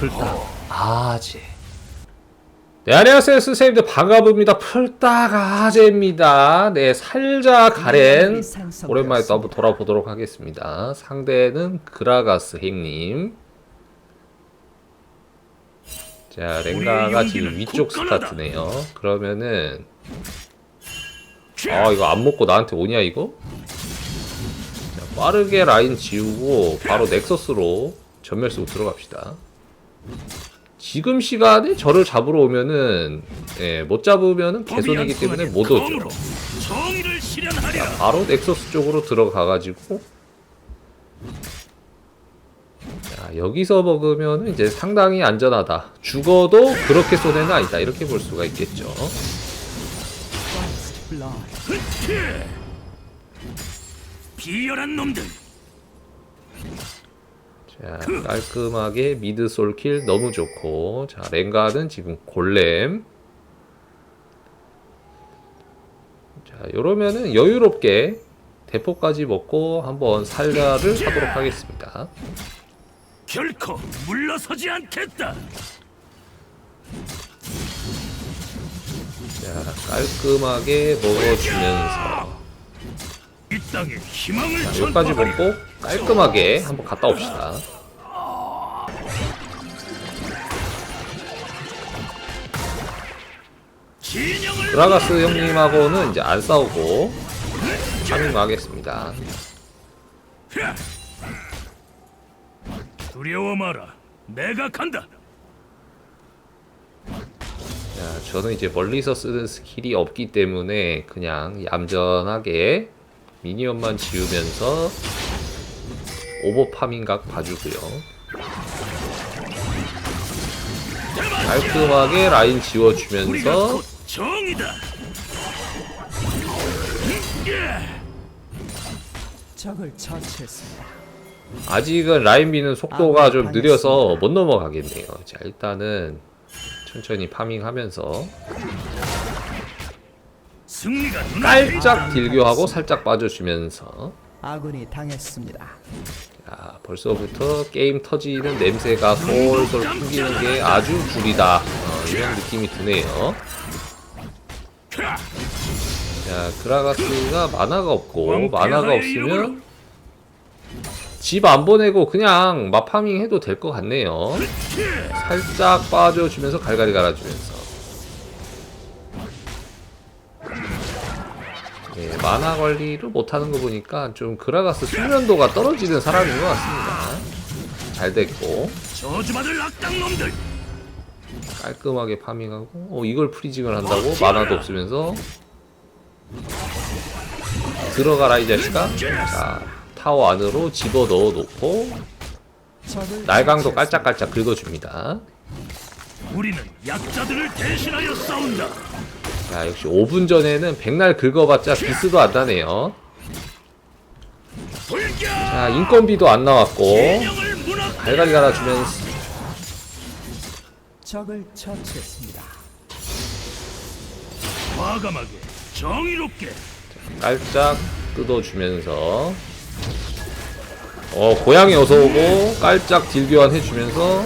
풀딱 아재. 네 안녕하세요. 스세님들 반갑습니다. 풀딱 아재입니다. 네 살자 가렌 오랜만에 또 한번 돌아보도록 하겠습니다. 상대는 그라가스 행님. 자 랭가가 지금 위쪽 스타트네요. 그러면은 아 이거 안 먹고 나한테 오냐 이거? 자, 빠르게 라인 지우고 바로 넥서스로 전멸 쓰고 들어갑시다 지금 시간에 저를 잡으러 오면은 예, 못 잡으면은 개손이기 때문에 못 오죠. 실현하랴. 바로 넥서스 쪽으로 들어가가지고. 자, 여기서 먹으면 이제 상당히 안전하다. 죽어도 그렇게 손해는 아니다. 이렇게 볼 수가 있겠죠. 비열한 놈들. 자, 깔끔하게 미드 솔킬 너무 좋고. 자 랭가는 지금 골렘. 자 요러면은 여유롭게 대포까지 먹고 한번 살자를 사도록 하겠습니다. 결코 물러서지 않겠다. 자 깔끔하게 먹어주면서. 이 땅에 희망을 자, 여기까지. 먹고 깔끔하게 한번 갔다 옵시다 그라가스 형님하고는 이제 안 싸우고 하는 거 하겠습니다 야! 두려워 마라. 내가 간다. 자, 저는 이제 멀리서 쓰는 스킬이 없기 때문에 그냥 얌전하게 미니언만 지우면서 오버 파밍각 봐주고요. 깔끔하게 라인 지워주면서. 아직은 라인 비는 속도가 좀 느려서 못 넘어가겠네요. 자, 일단은 천천히 파밍하면서 깔짝 딜교하고 살짝 빠져주면서 아군이 당했습니다. 자, 벌써부터 게임 터지는 냄새가 솔솔 풍기는 게 아주 구리다. 어, 이런 느낌이 드네요. 야! 자, 그라가스가 만화가 없고, 왕 만화가 없으면. 집 안 보내고 그냥 마파밍 해도 될 것 같네요. 살짝 빠져주면서 갈갈이 갈아주면서. 만화 관리를 못하는 거 보니까 좀 그라가스 숙련도가 떨어지는 사람인 것 같습니다. 잘 됐고. 깔끔하게 파밍하고 어, 이걸 프리징을 한다고 만화도 없으면서 들어가라 이 자식아 자 타워 안으로 집어 넣어 놓고 날강도 깔짝깔짝 긁어줍니다 우리는 약자들을 대신하여 싸운다. 자 역시 5분 전에는 백날 긁어봤자 비스도 안 나네요. 자 인건비도 안 나왔고. 갈갈이 갈아주면서 적을 처치했습니다. 과감하게 정의롭게 깔짝 뜯어주면서 어 고양이 어서오고 깔짝 딜 교환 해주면서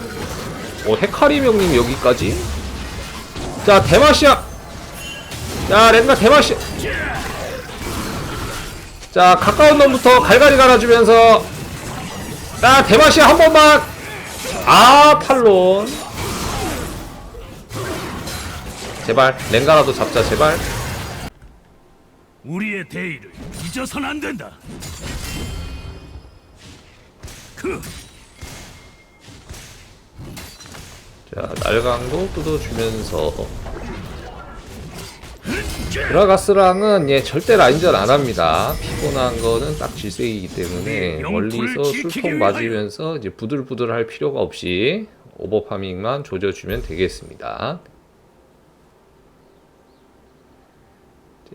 어 헤카림 형님 여기까지 자 대마시아 자 렌가 대마시아 자 가까운 놈부터 갈갈이 갈아주면서. 자 대마시아 한 번만. 아 탈론 제발 렌가라도 잡자 제발. 우리의 대의를 잊어선 안 된다. 그. 자, 날강도 뜯어주면서 드라가스랑은 예 절대 라인전 안 합니다. 피곤한 거는 딱 질색이기 때문에 멀리서 술통 맞으면서 이제 부들부들 할 필요가 없이 오버파밍만 조져주면 되겠습니다.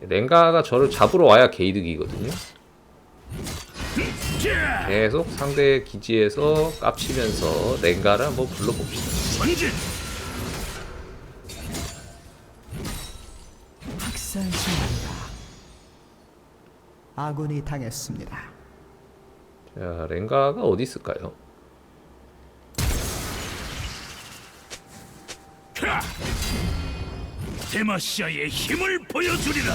랭가가 저를 잡으러 와야 게이득이거든요. 계속 상대 기지에서 깝치면서 랭가를 한번 불러봅시다. 중입니다. 아군이 당했습니다. 자, 랭가가 어디 있을까요? 캬! 데마시아의 힘을 보여주리라.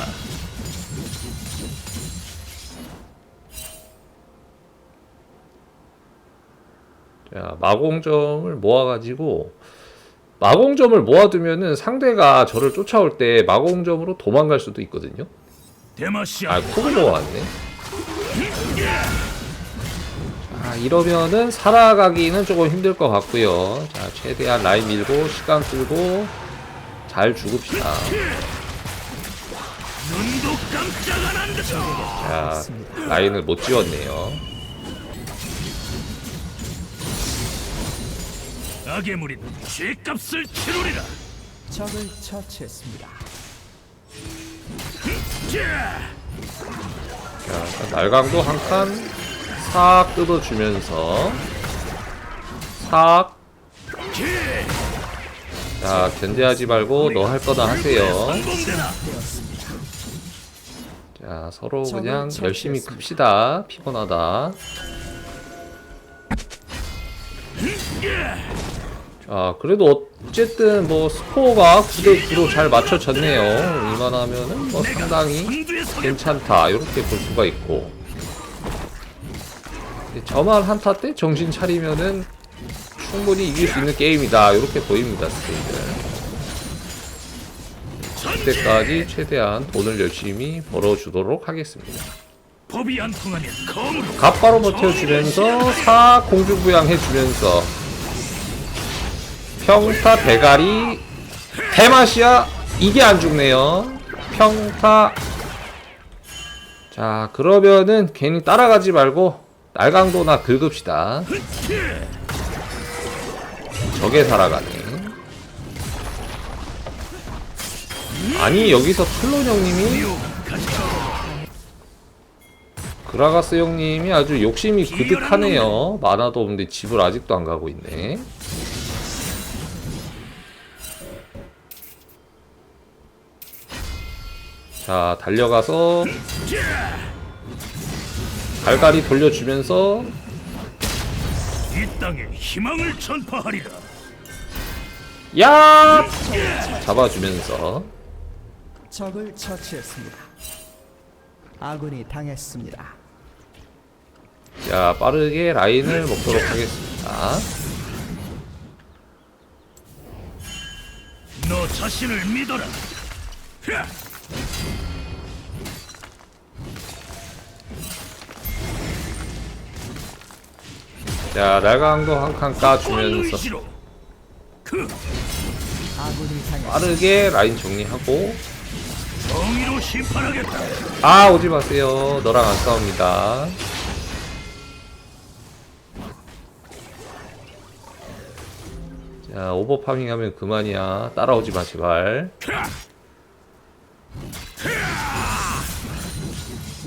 자, 마공점을 모아가지고 마공점을 모아두면은 상대가 저를 쫓아올 때 마공점으로 도망갈 수도 있거든요. 아, 콕을 모아왔네. 자, 이러면은 살아가기는 조금 힘들 것 같고요. 자, 최대한 라인 밀고 시간 끌고 잘 죽읍시다. 자, 라인을 못 지웠네요. 악의 무리는 죄값을 치르리라. 적을 처치했습니다. 캬! 자, 일단 날강도 한 칸 싹 뜯어주면서 싹. 캬! 자, 견제하지 말고 너 할 거나 하세요. 성공되라. 자, 서로 그냥 열심히. 큽시다. 피곤하다. 자, 그래도 어쨌든 뭐 스코어가 9대 9로 잘 맞춰졌네요. 이만하면은 뭐 상당히. 괜찮다. 이렇게 볼 수가 있고. 저만 한타 때 정신 차리면은 충분히 이길 수 있는 게임이다. 이렇게 보입니다, 스테이들. 그때까지 최대한 돈을 열심히 벌어주도록 하겠습니다. 갑바로 버텨주면서 사 공중부양해주면서 평타 대가리. 대마시아 이게 안 죽네요. 평타. 자 그러면은 괜히 따라가지 말고 날강도나 긁읍시다. 저게 살아가네. 아니 여기서 클론 형님이? 그라가스 형님이 아주 욕심이 그득하네요. 만화도 없는데 집을 아직도 안 가고 있네. 자, 달려가서 갈갈이 돌려주면서 이 땅에 희망을 전파하리라. 야! 잡아주면서 적을 처치했습니다. 아군이 당했습니다. 자, 빠르게 라인을 먹도록 하겠습니다. 너 자신을 믿어라. 캬! 자, 날강도 한 칸 까주면서. 그. 빠르게 라인 정리하고. 아 오지 마세요 너랑 안 싸웁니다 자 오버 파밍 하면 그만이야 따라오지 마 제발!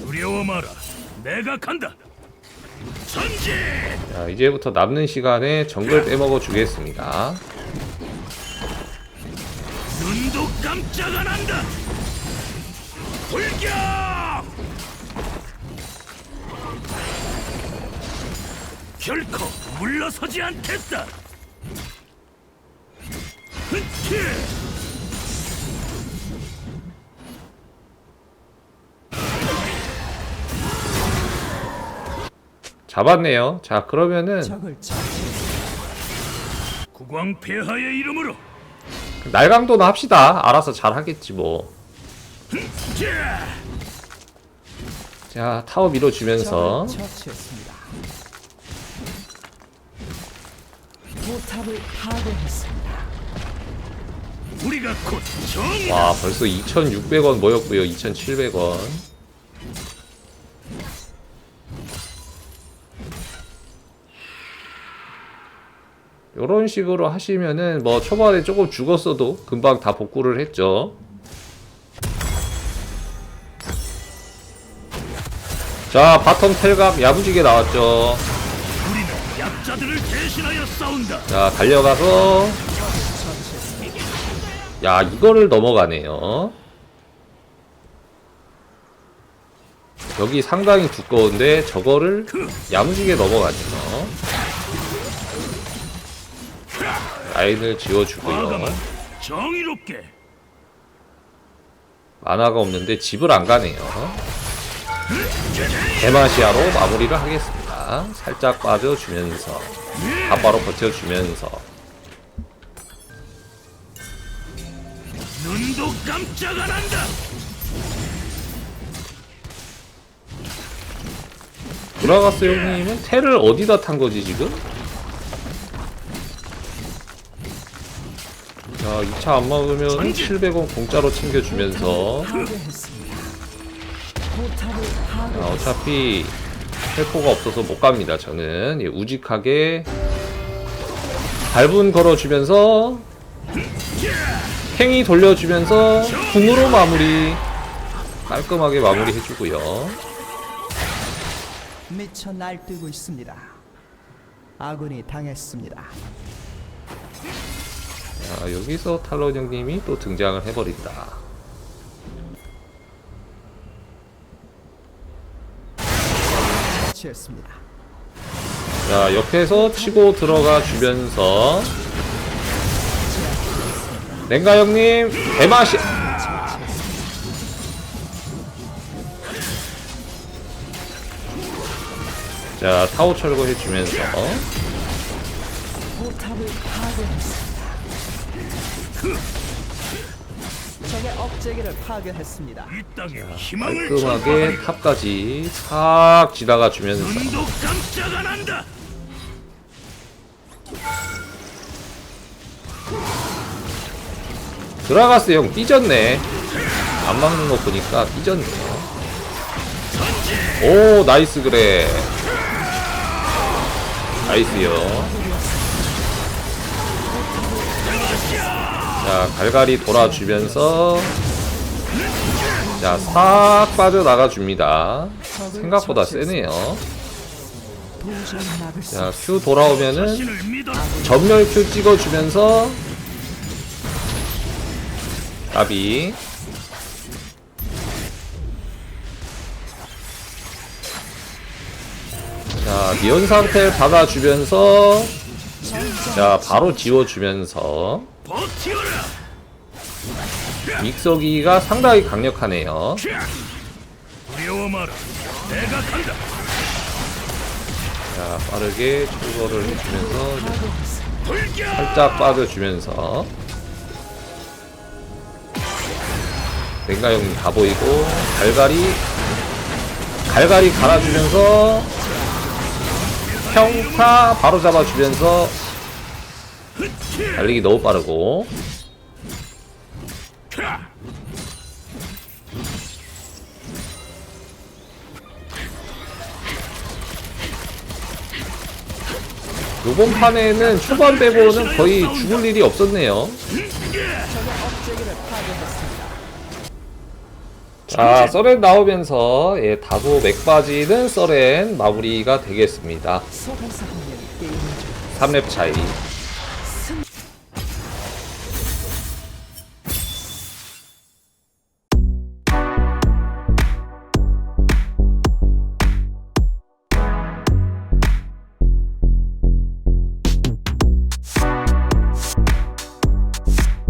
두려워 마라. 내가 간다. 자 이제부터 남는 시간에 정글 빼먹어 주겠습니다 눈도 깜짝 안 한다. 돌격! 결코 물러서지 않겠다. 흐치! 잡았네요. 자 그러면은. 국왕 폐하의 이름으로. 날강도나 합시다. 알아서 잘 하겠지 뭐. 자! 자 타워 밀어주면서. 와 벌써 2600원 모였고요. 2700원 요런 식으로 하시면은 뭐 초반에 조금 죽었어도 금방 다 복구를 했죠. 자 바텀 텔각 야무지게 나왔죠. 자 달려가서. 야 이거를 넘어가네요. 여기 상당히 두꺼운데 저거를 야무지게 넘어가네요 라인을 지워주고요 과감한 정의롭게 만화가 없는데 집을 안 가네요. 데마시아로 마무리를 하겠습니다. 살짝 빠져주면서 바바로 버텨주면서 눈도 깜짝 안 한다. 돌아갔어요 형님은 테를 어디다 탄 거지 지금? 자 2차 안 먹으면 700원 공짜로 챙겨주면서 자. 어차피 텔포가 없어서 못 갑니다 저는 예, 우직하게 발분 걸어주면서 팽이 돌려주면서 궁으로 마무리 깔끔하게 마무리 해주고요 미쳐 날뛰고 있습니다. 아군이 당했습니다. 자, 여기서 탈론 형님이 또 등장을 해버린다. 처치했습니다. 자 옆에서 치고 들어가 주면서 랭가 형님 대마시 자 타워 철거 해주면서 적의 억제기를 파괴했습니다. 이 땅에 희망을 깔끔하게 전파하리라. 탑까지 싹 지나가 주면서 눈도 깜짝 안 한다. 들어갔어요. 형 삐졌네. 안 막는 거 보니까 삐졌네요 오 나이스 그래. 나이스요 자 갈갈이 돌아주면서 자싹 빠져나가 줍니다 생각보다 세네요 자큐 돌아오면은. 전멸 큐 찍어주면서 까비 자 미연 상태 받아주면서 자 바로 지워주면서. 믹서기가 상당히 강력하네요. 자 빠르게 출거를 해주면서. 살짝 빠져주면서 형님 다 보이고 갈갈이 갈갈이 갈아주면서 평타 바로 잡아주면서 달리기 너무 빠르고 요번 판에는 초반 빼고는 거의 죽을 일이 없었네요. 자 서렌 나오면서 예, 다소 맥 빠지는 서렌 마무리가 되겠습니다 속에서 하는 게임이죠. 3렙 차이